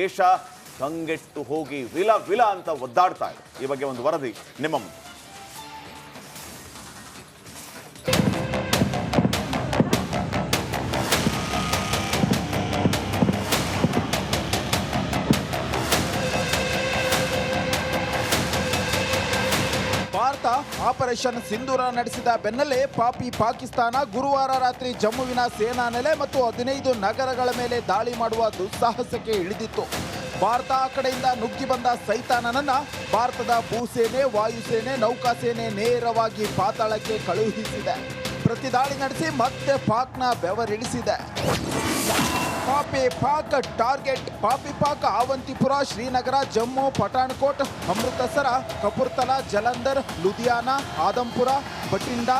ದೇಶ ಕಂಗೆಟ್ಟು ಹೋಗಿ ವಿಲ ವಿಲ ಅಂತ ಒದ್ದಾಡ್ತಾ ಇದೆ. ಈ ಬಗ್ಗೆ ಒಂದು ವರದಿ. ನಿಮ್ಮ ಮುಂದೆ ಆಪರೇಷನ್ ಸಿಂಧೂರ ನಡೆಸಿದ ಬೆನ್ನಲ್ಲೇ ಪಾಪಿ ಪಾಕಿಸ್ತಾನ ಗುರುವಾರ ರಾತ್ರಿ ಜಮ್ಮುವಿನ ಸೇನಾ ನೆಲೆ ಮತ್ತು ಹದಿನೈದು ನಗರಗಳ ಮೇಲೆ ದಾಳಿ ಮಾಡುವ ದುಸ್ಸಾಹಸಕ್ಕೆ ಇಳಿದಿತ್ತು. ಭಾರತ ಆ ಕಡೆಯಿಂದ ನುಗ್ಗಿ ಬಂದ ಸೈತಾನನನ್ನ ಭಾರತದ ಭೂಸೇನೆ, ವಾಯುಸೇನೆ, ನೌಕಾಸೇನೆ ನೇರವಾಗಿ ಪಾತಾಳಕ್ಕೆ ಕಳುಹಿಸಿದೆ. ಪ್ರತಿ ದಾಳಿ ನಡೆಸಿ ಮತ್ತೆ ಪಾಕ್ನ ಬೆವರಿಳಿಸಿದೆ. ಪಾಪಿ ಪಾಕ್ ಟಾರ್ಗೆಟ್, ಪಾಪಿ ಪಾಕ್ ಆವಂತಿಪುರ, ಶ್ರೀನಗರ, ಜಮ್ಮು, ಪಠಾಣ್ಕೋಟ್, ಅಮೃತಸರ, ಕಪೂರ್ತಲಾ, ಜಲಂಧರ್, ಲುಧಿಯಾನ, ಆದಂಪುರ ಬಟಿಂಡಾ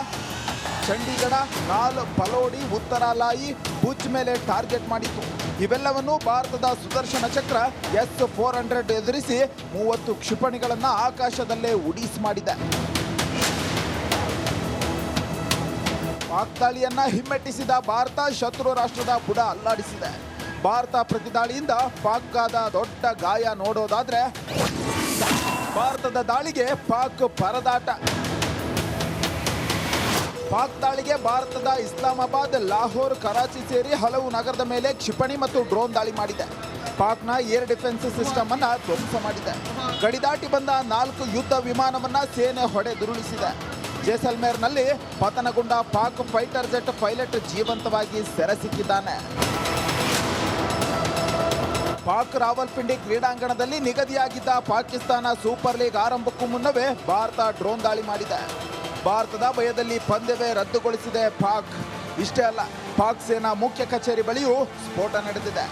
ಚಂಡೀಗಢ, ನಾಲ್ ಪಲೋಡಿ ಉತ್ತರಾಲಾಯಿ ಭುಜ್ ಮೇಲೆ ಟಾರ್ಗೆಟ್ ಮಾಡಿತ್ತು. ಇವೆಲ್ಲವನ್ನು ಭಾರತದ ಸುದರ್ಶನ ಚಕ್ರ ಎಸ್ ಫೋರ್ ಹಂಡ್ರೆಡ್ ಎದುರಿಸಿ ಮೂವತ್ತು ಕ್ಷಿಪಣಿಗಳನ್ನು ಆಕಾಶದಲ್ಲೇ ಉಡೀಸ್ ಮಾಡಿದೆ. ಪಾಕ್ ದಾಳಿಯನ್ನ ಹಿಮ್ಮೆಟ್ಟಿಸಿದ ಭಾರತ ಶತ್ರು ರಾಷ್ಟ್ರದ ಬುಡ ಅಲ್ಲಾಡಿಸಿದೆ. ಭಾರತ ಪ್ರತಿದಾಳಿಯಿಂದ ಪಾಕ್ಗಾದ ದೊಡ್ಡ ಗಾಯ ನೋಡೋದಾದ್ರೆ ಭಾರತದ ದಾಳಿಗೆ ಪಾಕ್ ಪರದಾಟ. ಪಾಕ್ ದಾಳಿಗೆ ಭಾರತದ ಇಸ್ಲಾಮಾಬಾದ್, ಲಾಹೋರ್, ಕರಾಚಿ ಸೇರಿ ಹಲವು ನಗರದ ಮೇಲೆ ಕ್ಷಿಪಣಿ ಮತ್ತು ಡ್ರೋನ್ ದಾಳಿ ಮಾಡಿದೆ. ಪಾಕ್ನ ಏರ್ ಡಿಫೆನ್ಸ್ ಸಿಸ್ಟಮ್ ಅನ್ನ ಧ್ವಂಸ ಮಾಡಿದೆ. ಗಡಿದಾಟಿ ಬಂದ ನಾಲ್ಕು ಯುದ್ಧ ವಿಮಾನವನ್ನ ಸೇನೆ ಹೊಡೆದುರುಳಿಸಿದೆ. ಜೈಸಲ್ಮೇರ್ನಲ್ಲಿ ಪತನಗೊಂಡ ಪಾಕ್ ಫೈಟರ್ ಜೆಟ್ ಪೈಲಟ್ ಜೀವಂತವಾಗಿ ಸೆರೆ ಸಿಕ್ಕಿದ್ದಾನೆ ಪಾಕ್ ರಾವಲ್ಪಿಂಡಿ ಕ್ರೀಡಾಂಗಣದಲ್ಲಿ ನಿಗದಿಯಾಗಿದ್ದ ಪಾಕಿಸ್ತಾನ ಸೂಪರ್ ಲೀಗ್ ಆರಂಭಕ್ಕೂ ಮುನ್ನವೇ ಭಾರತ ಡ್ರೋನ್ ದಾಳಿ ಮಾಡಿದೆ. ಭಾರತದ ಭಯದಲ್ಲಿ ಪಂದ್ಯವೇ ರದ್ದುಗೊಳಿಸಿದೆ ಪಾಕ್. ಇಷ್ಟೇ ಅಲ್ಲ, ಪಾಕ್ ಸೇನಾ ಮುಖ್ಯ ಕಚೇರಿ ಬಳಿಯೂ ಸ್ಫೋಟ ನಡೆದಿದೆ.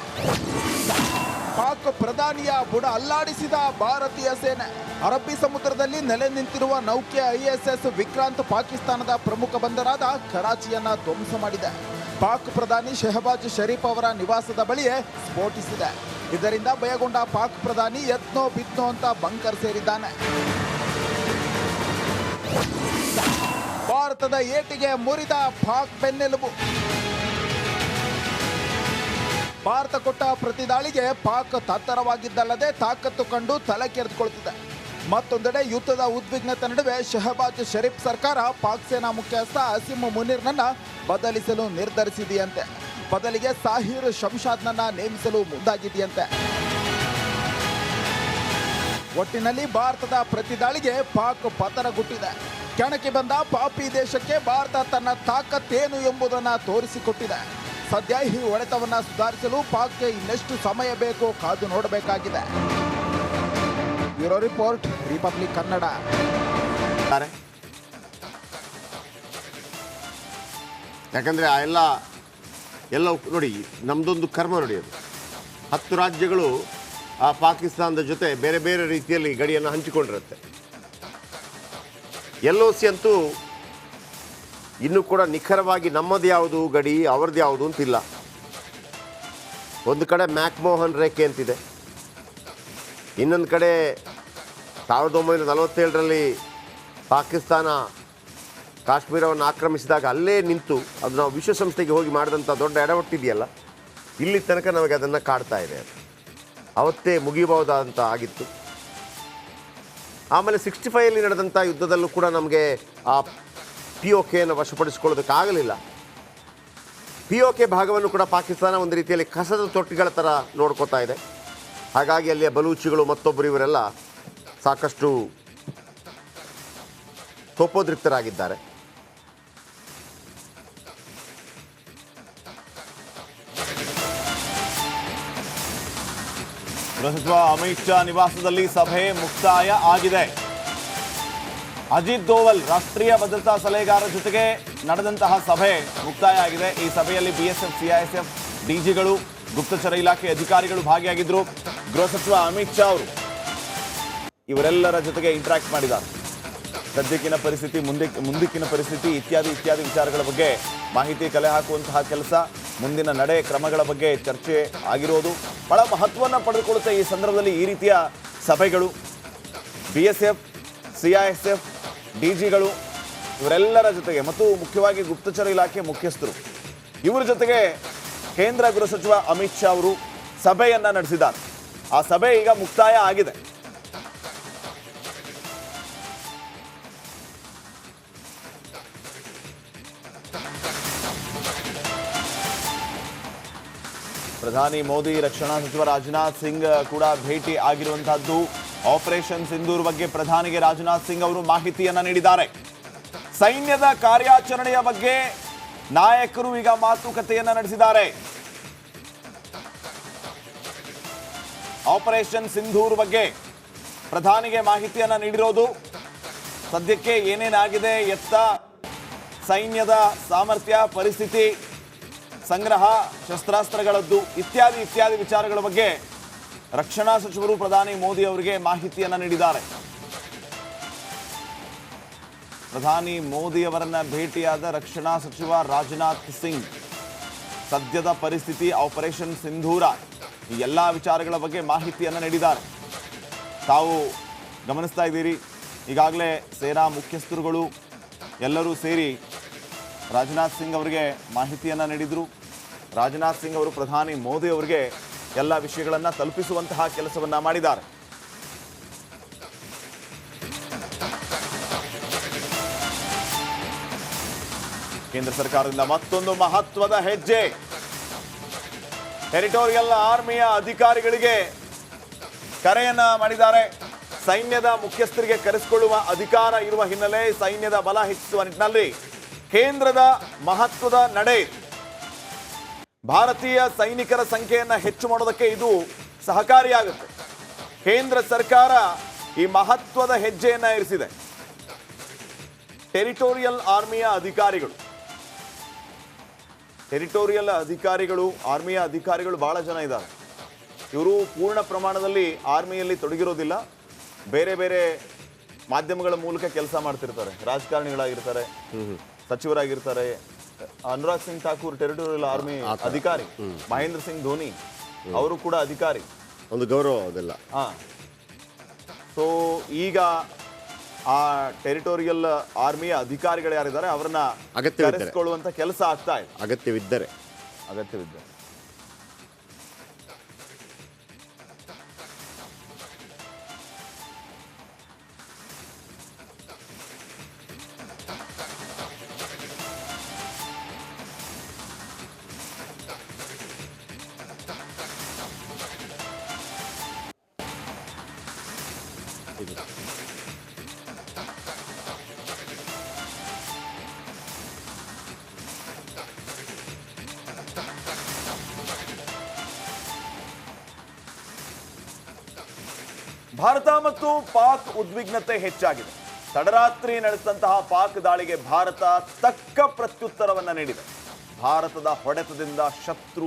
ಪಾಕ್ ಪ್ರಧಾನಿಯ ಬುಡ ಅಲ್ಲಾಡಿಸಿದ ಭಾರತೀಯ ಸೇನೆ. ಅರಬ್ಬಿ ಸಮುದ್ರದಲ್ಲಿ ನೆಲೆ ನಿಂತಿರುವ ನೌಕೆ ಐಎಸ್ಎಸ್ ವಿಕ್ರಾಂತ್ ಪಾಕಿಸ್ತಾನದ ಪ್ರಮುಖ ಬಂದರಾದ ಕರಾಚಿಯನ್ನ ಧ್ವಂಸ ಮಾಡಿದೆ. ಪಾಕ್ ಪ್ರಧಾನಿ ಶೆಹಬಾಜ್ ಶರೀಫ್ ಅವರ ನಿವಾಸದ ಬಳಿಯೇ ಸ್ಫೋಟಿಸಿದೆ. ಇದರಿಂದ ಭಯಗೊಂಡ ಪಾಕ್ ಪ್ರಧಾನಿ ಯತ್ನೋ ಬಿತ್ನೋ ಅಂತ ಬಂಕರ್ ಸೇರಿದ್ದಾನೆ. ಭಾರತದ ಏಟಿಗೆ ಮುರಿದ ಪಾಕ್ ಬೆನ್ನೆಲುಬು. ಭಾರತ ಕೊಟ್ಟ ಪ್ರತಿ ದಾಳಿಗೆ ಪಾಕ್ ತತ್ತರವಾಗಿದ್ದಲ್ಲದೆ ತಾಕತ್ತು ಕಂಡು ತಲೆ ಕೆರೆದುಕೊಳ್ತಿದೆ. ಮತ್ತೊಂದೆಡೆ ಯುದ್ಧದ ಉದ್ವಿಗ್ನತೆ ನಡುವೆ ಶಹಬಾಜ್ ಶರೀಫ್ ಸರ್ಕಾರ ಪಾಕ್ ಸೇನಾ ಮುಖ್ಯಸ್ಥ ಅಸಿಮ್ ಮುನೀರ್ನನ್ನ ಬದಲಿಸಲು ನಿರ್ಧರಿಸಿದೆಯಂತೆ. ಬದಲಿಗೆ ಸಾಹಿರ್ ಶಂಷಾದ್ನನ್ನ ನೇಮಿಸಲು ಮುಂದಾಗಿದೆಯಂತೆ. ಒಟ್ಟಿನಲ್ಲಿ ಭಾರತದ ಪ್ರತಿ ದಾಳಿಗೆ ಪಾಕ್ ಪತನಗುಟ್ಟಿದೆ ಕೆಣಕಿ ಬಂದ ಪಾಪಿ ದೇಶಕ್ಕೆ ಭಾರತ ತನ್ನ ತಾಕತ್ತೇನು ಎಂಬುದನ್ನು ತೋರಿಸಿಕೊಟ್ಟಿದೆ. ಸದ್ಯ ಈ ಹೊಡೆತವನ್ನು ಸುಧಾರಿಸಲು ಪಾಕ್ಗೆ ಇನ್ನೆಷ್ಟು ಸಮಯ ಬೇಕು ಕಾದು ನೋಡಬೇಕಾಗಿದೆ. Bureau report, republic Kannada. ಯಾಕಂದ್ರೆ ಆ ಎಲ್ಲ ಎಲ್ಲ ನೋಡಿ ನಮ್ಮದೊಂದು ಕರ್ಮ ನೋಡಿ ಅದು. ಹತ್ತು ರಾಜ್ಯಗಳು ಆ ಪಾಕಿಸ್ತಾನದ ಜೊತೆ ಬೇರೆ ಬೇರೆ ರೀತಿಯಲ್ಲಿ ಗಡಿಯನ್ನು ಹಂಚಿಕೊಂಡಿರುತ್ತೆ. ಎಲ್ ಒ ಸಿ ಅಂತೂ ಇನ್ನೂ ಕೂಡ ನಿಖರವಾಗಿ ನಮ್ಮದು ಯಾವುದು, ಗಡಿ ಅವ್ರದ್ದು ಯಾವುದು ಅಂತಿಲ್ಲ. ಒಂದು ಕಡೆ ಮ್ಯಾಕ್ಮೋಹನ್ ರೇಖೆ ಅಂತಿದೆ. ಇನ್ನೊಂದು ಕಡೆ ಸಾವಿರದ ಒಂಬೈನೂರ ನಲವತ್ತೇಳರಲ್ಲಿ ಪಾಕಿಸ್ತಾನ ಕಾಶ್ಮೀರವನ್ನು ಆಕ್ರಮಿಸಿದಾಗ ಅಲ್ಲೇ ನಿಂತು ಅದು ನಾವು ವಿಶ್ವಸಂಸ್ಥೆಗೆ ಹೋಗಿ ಮಾಡಿದಂಥ ದೊಡ್ಡ ಎಡವಟ್ಟಿದೆಯಲ್ಲ ಇಲ್ಲಿ ತನಕ ನಮಗೆ ಅದನ್ನು ಕಾಡ್ತಾ ಇದೆ ಅವತ್ತೇ ಮುಗಿಯಬಹುದಾದಂಥ ಆಗಿತ್ತು. ಆಮೇಲೆ ಸಿಕ್ಸ್ಟಿ ಫೈವಲ್ಲಿ ನಡೆದಂಥ ಯುದ್ಧದಲ್ಲೂ ಕೂಡ ನಮಗೆ ಆ ಪಿ ವಶಪಡಿಸಿಕೊಳ್ಳೋದಕ್ಕಾಗಲಿಲ್ಲ. ಪಿ ಭಾಗವನ್ನು ಕೂಡ ಪಾಕಿಸ್ತಾನ ಒಂದು ರೀತಿಯಲ್ಲಿ ಕಸದ ತೊಟ್ಟಿಗಳ ಥರ ನೋಡ್ಕೋತಾ ಇದೆ. ಹಾಗಾಗಿ ಅಲ್ಲಿಯ ಬಲೂಚಿಗಳು ಮತ್ತೊಬ್ಬರು ಇವರೆಲ್ಲ ಸಾಕಷ್ಟು ತೋಪೋದ್ರಿಕ್ತರಾಗಿದ್ದಾರೆ. ಗೃಹ ಸಚಿವ ಅಮಿತ್ ಶಾ ನಿವಾಸದಲ್ಲಿ ಸಭೆ ಮುಕ್ತಾಯ ಆಗಿದೆ. ಅಜಿತ್ ದೋವಲ್ ರಾಷ್ಟ್ರೀಯ ಭದ್ರತಾ ಸಲಹೆಗಾರರ ಜೊತೆಗೆ ನಡೆದಂತಹ ಸಭೆ ಮುಕ್ತಾಯ ಆಗಿದೆ. ಈ ಸಭೆಯಲ್ಲಿ ಬಿಎಸ್ಎಫ್, ಸಿಐಎಸ್ಎಫ್, ಡಿಜಿಗಳು, ಗುಪ್ತಚರ ಇಲಾಖೆ ಅಧಿಕಾರಿಗಳು ಭಾಗಿಯಾಗಿದ್ದರು ಗೃಹ ಸಚಿವ ಅಮಿತ್ ಶಾ ಅವರು ಇವರೆಲ್ಲರ ಜೊತೆಗೆ ಇಂಟ್ರಾಕ್ಟ್ ಮಾಡಿದ್ದಾರೆ. ಸದ್ಯಕ್ಕಿನ ಪರಿಸ್ಥಿತಿ, ಮುಂದೆ, ಮುಂದಿಕ್ಕಿನ ಪರಿಸ್ಥಿತಿ ಇತ್ಯಾದಿ ಇತ್ಯಾದಿ ವಿಚಾರಗಳ ಬಗ್ಗೆ ಮಾಹಿತಿ ಕಲೆ ಹಾಕುವಂತಹ ಕೆಲಸ ಮುಂದಿನ ನಡೆ ಕ್ರಮಗಳ ಬಗ್ಗೆ ಚರ್ಚೆ ಆಗಿರೋದು. ಬಹಳ ಮಹತ್ವವನ್ನು ಪಡೆದುಕೊಳ್ಳುತ್ತೆ ಈ ಸಂದರ್ಭದಲ್ಲಿ ಈ ರೀತಿಯ ಸಭೆಗಳು. B S F C I S F D ಜಿಗಳು ಇವರೆಲ್ಲರ ಜೊತೆಗೆ, ಮತ್ತು ಮುಖ್ಯವಾಗಿ ಗುಪ್ತಚರ ಇಲಾಖೆ ಮುಖ್ಯಸ್ಥರು. ಇವರ ಜೊತೆಗೆ ಕೇಂದ್ರ ಗೃಹ ಸಚಿವ ಅಮಿತ್ ಶಾ ಅವರು ಸಭೆಯನ್ನ ನಡೆಸಿದ್ದಾರೆ. ಆ ಸಭೆ ಈಗ ಮುಕ್ತಾಯ ಆಗಿದೆ. ಪ್ರಧಾನಿ ಮೋದಿ ರಕ್ಷಣಾ ಸಚಿವ ರಾಜನಾಥ್ ಸಿಂಗ್ ಕೂಡ ಭೇಟಿ ಆಗಿರುವಂತಹದ್ದು. ಆಪರೇಷನ್ ಸಿಂಧೂರ್ ಬಗ್ಗೆ ಪ್ರಧಾನಿಗೆ ರಾಜನಾಥ್ ಸಿಂಗ್ ಅವರು ಮಾಹಿತಿಯನ್ನ ನೀಡಿದ್ದಾರೆ. ಸೈನ್ಯದ ಕಾರ್ಯಾಚರಣೆಯ ಬಗ್ಗೆ ನಾಯಕರು ಈಗ ಮಾತುಕತೆಯನ್ನ ನಡೆಸಿದ್ದಾರೆ. ಆಪರೇಷನ್ ಸಿಂಧೂರ್ ಬಗ್ಗೆ ಪ್ರಧಾನಿಗೆ ಮಾಹಿತಿಯನ್ನ ನೀಡಿರೋದು. ಸದ್ಯಕ್ಕೆ ಏನೇನಾಗಿದೆ ಎತ್ತ, ಸೈನ್ಯದ ಸಾಮರ್ಥ್ಯ, ಪರಿಸ್ಥಿತಿ, ಸಂಗ್ರಹ, ಶಸ್ತ್ರಾಸ್ತ್ರಗಳದ್ದು, ಇತ್ಯಾದಿ ಇತ್ಯಾದಿ ವಿಚಾರಗಳ ಬಗ್ಗೆ ರಕ್ಷಣಾ ಸಚಿವರು ಪ್ರಧಾನಿ ಮೋದಿ ಅವರಿಗೆ ಮಾಹಿತಿಯನ್ನು ನೀಡಿದ್ದಾರೆ. ಪ್ರಧಾನಿ ಮೋದಿ ಅವರನ್ನ ಭೇಟಿಯಾದ ರಕ್ಷಣಾ ಸಚಿವ ರಾಜನಾಥ್ ಸಿಂಗ್. ಸದ್ಯದ ಪರಿಸ್ಥಿತಿ ಆಪರೇಷನ್ ಸಿಂಧೂರ ಈ ಎಲ್ಲ ವಿಚಾರಗಳ ಬಗ್ಗೆ ಮಾಹಿತಿಯನ್ನು ನೀಡಿದ್ದಾರೆ. ತಾವು ಗಮನಿಸ್ತಾ ಇದ್ದೀರಿ. ಈಗಾಗಲೇ ಸೇನಾ ಮುಖ್ಯಸ್ಥರುಗಳು ಎಲ್ಲರೂ ಸೇರಿ ರಾಜನಾಥ್ ಸಿಂಗ್ ಅವರಿಗೆ ಮಾಹಿತಿಯನ್ನು ನೀಡಿದರು. ರಾಜನಾಥ್ ಸಿಂಗ್ ಅವರು ಪ್ರಧಾನಿ ಮೋದಿ ಅವರಿಗೆ ಎಲ್ಲ ವಿಷಯಗಳನ್ನು ತಲುಪಿಸುವಂತಹ ಕೆಲಸವನ್ನು ಮಾಡಿದ್ದಾರೆ ಕೇಂದ್ರ ಸರ್ಕಾರದಿಂದ ಮತ್ತೊಂದು ಮಹತ್ವದ ಹೆಜ್ಜೆ ಟೆರಿಟೋರಿಯಲ್ ಆರ್ಮಿಯ ಅಧಿಕಾರಿಗಳಿಗೆ ಕರೆಯನ್ನ ಮಾಡಿದ್ದಾರೆ ಸೈನ್ಯದ ಮುಖ್ಯಸ್ಥರಿಗೆ ಕರೆಸಿಕೊಳ್ಳುವ ಅಧಿಕಾರ ಇರುವ ಹಿನ್ನೆಲೆ ಸೈನ್ಯದ ಬಲ ಹೆಚ್ಚಿಸುವ ನಿಟ್ಟಿನಲ್ಲಿ ಕೇಂದ್ರದ ಮಹತ್ವದ ನಡೆ. ಭಾರತೀಯ ಸೈನಿಕರ ಸಂಖ್ಯೆಯನ್ನು ಹೆಚ್ಚು ಮಾಡೋದಕ್ಕೆ ಇದು ಸಹಕಾರಿಯಾಗುತ್ತೆ. ಕೇಂದ್ರ ಸರ್ಕಾರ ಈ ಮಹತ್ವದ ಹೆಜ್ಜೆಯನ್ನು ಇರಿಸಿದೆ. ಟೆರಿಟೋರಿಯಲ್ ಆರ್ಮಿಯ ಅಧಿಕಾರಿಗಳು. ಟೆರಿಟೋರಿಯಲ್ ಅಧಿಕಾರಿಗಳು ಆರ್ಮಿಯ ಅಧಿಕಾರಿಗಳು ಬಹಳ ಜನ ಇದ್ದಾರೆ. ಇವರು ಪೂರ್ಣ ಪ್ರಮಾಣದಲ್ಲಿ ಆರ್ಮಿಯಲ್ಲಿ ತೊಡಗಿರೋದಿಲ್ಲ. ಬೇರೆ ಬೇರೆ ಮಾಧ್ಯಮಗಳ ಮೂಲಕ ಕೆಲಸ ಮಾಡ್ತಿರ್ತಾರೆ. ರಾಜಕಾರಣಿಗಳಾಗಿರ್ತಾರೆ ಸಚಿವರಾಗಿರ್ತಾರೆ ಅನುರಾಗ್ ಸಿಂಗ್ ಠಾಕೂರ್ ಟೆರಿಟೋರಿಯಲ್ ಆರ್ಮಿ ಅಧಿಕಾರಿ ಮಹೇಂದ್ರ ಸಿಂಗ್ ಧೋನಿ ಅವರು ಕೂಡ ಅಧಿಕಾರಿ. ಒಂದು ಗೌರವ ಅದೆಲ್ಲ. ಹಾ. ಸೊ ಈಗ ಆ ಟೆರಿಟೋರಿಯಲ್ ಆರ್ಮಿಯ ಅಧಿಕಾರಿಗಳು ಯಾರಿದ್ದಾರೆ ಅವರನ್ನ ಅಗತ್ಯ ಕೆಲಸ ಆಗ್ತಾ ಇದೆ. ಅಗತ್ಯವಿದ್ದರೆ. ಅಗತ್ಯವಿದೆ ಭಾರತ ಮತ್ತು ಪಾಕ್ ಉದ್ವಿಗ್ನತೆ ಹೆಚ್ಚಾಗಿದೆ. ತಡರಾತ್ರಿ ನಡೆಸಿದಂತಹ ಪಾಕ್ ದಾಳಿಗೆ ಭಾರತ ತಕ್ಕ ಪ್ರತ್ಯುತ್ತರವನ್ನ ನೀಡಿದೆ. ಭಾರತದ ಹೊಡೆತದಿಂದ ಶತ್ರು